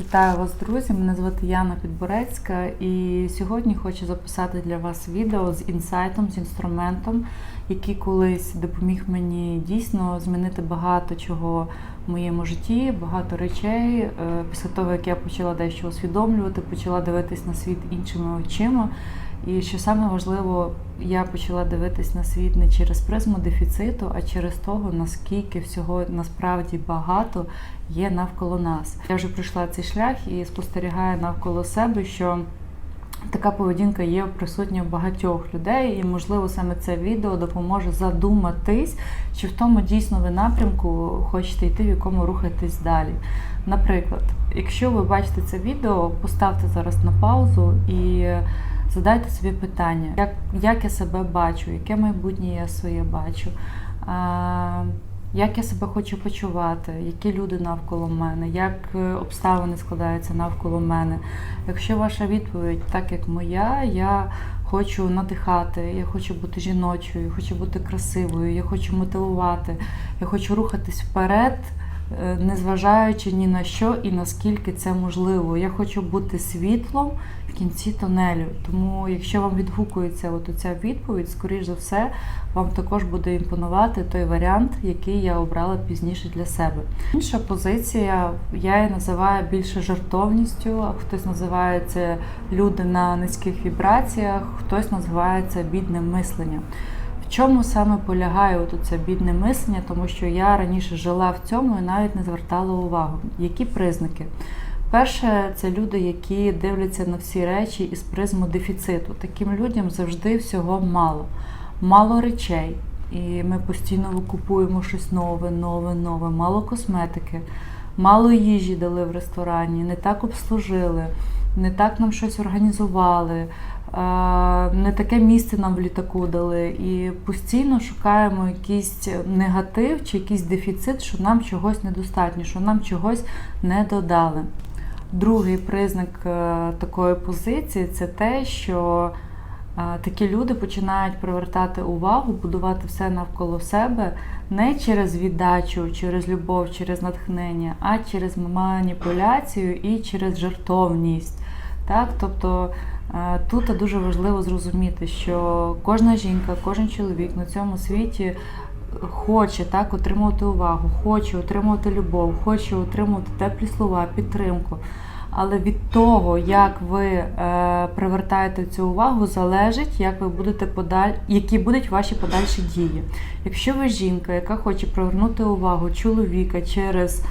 Вітаю вас, друзі! Мене звати Яна Підборецька, і сьогодні хочу записати для вас відео з інсайтом, з інструментом, який колись допоміг мені дійсно змінити багато чого в моєму житті, багато речей. Е, Після того, як я почала дещо усвідомлювати, почала дивитись на світ іншими очима. І що саме важливо, я почала дивитись на світ не через призму дефіциту, а через того, наскільки всього насправді багато є навколо нас. Я вже пройшла цей шлях і спостерігаю навколо себе, що така поведінка є присутня в багатьох людей, і можливо саме це відео допоможе задуматись, чи в тому дійсно ви напрямку хочете йти, в якому рухаєтесь далі. Наприклад, якщо ви бачите це відео, поставте зараз на паузу і. Задайте собі питання, як як я себе бачу, яке майбутнє я своє бачу, а, як я себе хочу почувати, які люди навколо мене, як е, обставини складаються навколо мене. Якщо ваша відповідь, так як моя, я хочу надихати, я хочу бути жіночою, я хочу бути красивою, я хочу мотивувати, я хочу рухатись вперед. Е, Незважаючи ні на що і наскільки це можливо, я хочу бути світлом в кінці тунелю. Тому, якщо вам відгукується от ця відповідь, скоріш за все, вам також буде імпонувати той варіант, який я обрала пізніше для себе. Інша позиція, я її називаю більше жартовністю, а хтось називає це люди на низьких вібраціях, хтось називає це бідним мисленням. В чому саме полягає от це бідне мислення, тому що я раніше жила в цьому і навіть не звертала увагу. Які признаки? Перше, це люди, які дивляться на всі речі із призму дефіциту. Таким людям завжди всього мало, мало речей. І ми постійно викупуємо щось нове, нове, нове, мало косметики, мало їжі дали в ресторані, не так обслужили, не так нам щось організували, не таке місце нам в літаку дали. І постійно шукаємо якийсь негатив чи якийсь дефіцит, що нам чогось недостатньо, що нам чогось не додали. Другий признак е, такої позиції це те, що е, такі люди починають привертати увагу, будувати все навколо себе не через віддачу, через любов, через натхнення, а через маніпуляцію і через жертовність. Так? Тобто тут дуже важливо зрозуміти, що кожна жінка, кожен чоловік на цьому світі хоче так отримувати увагу, хоче отримувати любов, хоче отримувати теплі слова, підтримку. Але від того, як ви е, привертаєте цю увагу, залежить, як ви будете подаль... які будуть ваші подальші дії. Якщо ви жінка, яка хоче привернути увагу чоловіка через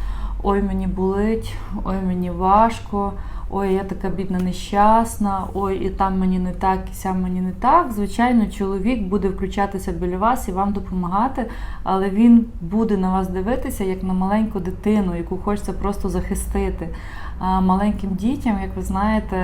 ой, мені болить, ой, мені важко, ой, я така бідна нещасна, ой, і там мені не так, і сям мені не так. Звичайно, чоловік буде включатися біля вас і вам допомагати, але він буде на вас дивитися як на маленьку дитину, яку хочеться просто захистити. А маленьким дітям, як ви знаєте,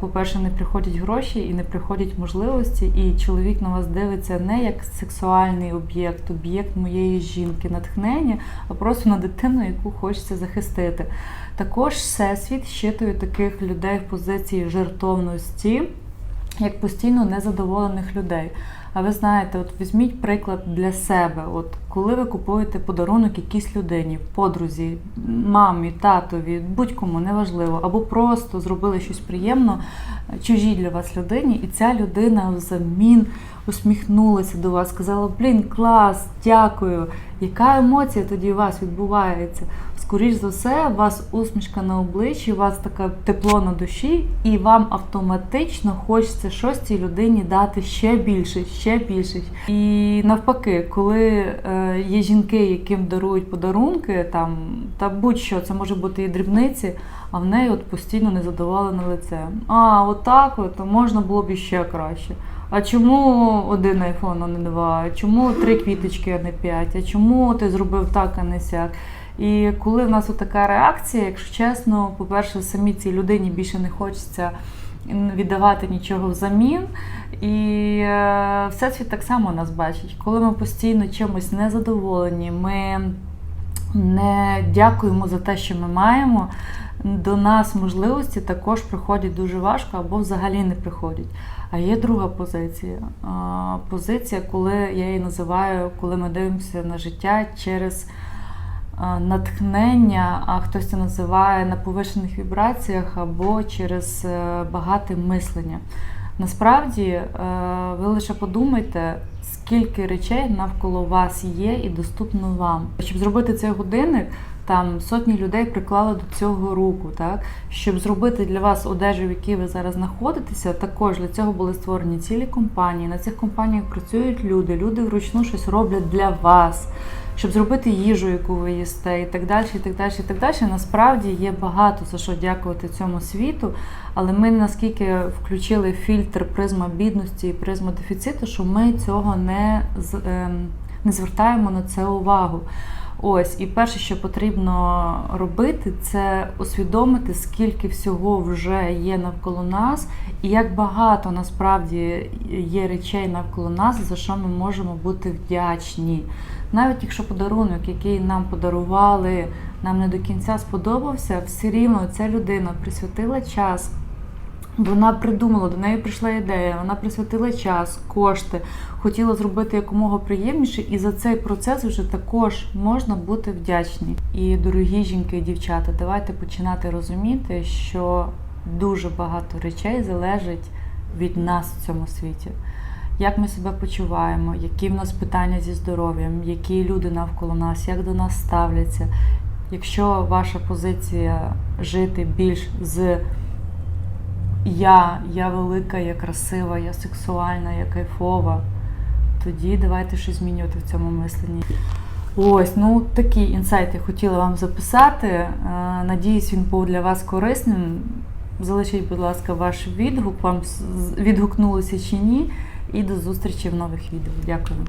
по-перше, не приходять гроші і не приходять можливості, і чоловік на вас дивиться не як сексуальний об'єкт, об'єкт моєї жінки, натхнення, а просто на дитину, яку хочеться захистити. Також всесвіт щитує таких людей в позиції жертовності, як постійно незадоволених людей. А ви знаєте, от візьміть приклад для себе. От коли ви купуєте подарунок якійсь людині, подрузі, мамі, татові, будь-кому неважливо, або просто зробили щось приємно чужій для вас людині, і ця людина взамін усміхнулася до вас, сказала: Блін, клас, дякую. Яка емоція тоді у вас відбувається? Скоріш за все, у вас усмішка на обличчі, у вас таке тепло на душі, і вам автоматично хочеться щось цій людині дати ще більше, ще більше. І навпаки, коли е, є жінки, яким дарують подарунки, там та будь-що, це може бути і дрібниці, а в неї от постійно незадоволене лице. А, отак, от, то можна було б іще краще. А чому один айфон, а не два? Чому три квіточки, а не п'ять? А чому ти зробив так, а не сяк? І коли в нас така реакція, якщо чесно, по-перше, самі цій людині більше не хочеться віддавати нічого взамін. І е, всесвіт так само нас бачить. Коли ми постійно чимось незадоволені, ми не дякуємо за те, що ми маємо. До нас можливості також приходять дуже важко або взагалі не приходять. А є друга позиція. Позиція, коли я її називаю, коли ми дивимося на життя через натхнення, а хтось це називає на повишених вібраціях або через е, багате мислення. Насправді, е, ви лише подумайте, скільки речей навколо вас є і доступно вам. Щоб зробити цей годинник, там сотні людей приклали до цього руку. Так? Щоб зробити для вас одежу, в якій ви зараз знаходитеся, також для цього були створені цілі компанії. На цих компаніях працюють люди, люди вручну щось роблять для вас. Щоб зробити їжу, яку ви їсте, і так далі, і так далі, і так далі. Насправді є багато за що дякувати цьому світу, але ми наскільки включили фільтр призма бідності і призма дефіциту, що ми цього не, ем, не звертаємо на це увагу. Ось, і перше, що потрібно робити, це усвідомити, скільки всього вже є навколо нас, і як багато насправді є речей навколо нас, за що ми можемо бути вдячні. Навіть якщо подарунок, який нам подарували, нам не до кінця сподобався, все рівно ця людина присвятила час. Вона придумала, до неї прийшла ідея, вона присвятила час, кошти, хотіла зробити якомога приємніше, і за цей процес вже також можна бути вдячні. І дорогі жінки і дівчата, давайте починати розуміти, що дуже багато речей залежить від нас в цьому світі. Як ми себе почуваємо, які в нас питання зі здоров'ям, які люди навколо нас, як до нас ставляться. Якщо ваша позиція жити більш з я, я велика, я красива, я сексуальна, я кайфова, тоді давайте щось змінювати в цьому мисленні. Ось, ну такі інсайти хотіла вам записати. Е, Надіюсь, він був для вас корисним. Залишіть, будь ласка, ваш відгук, вам відгукнулося чи ні. І до зустрічі в нових відео. Дякую.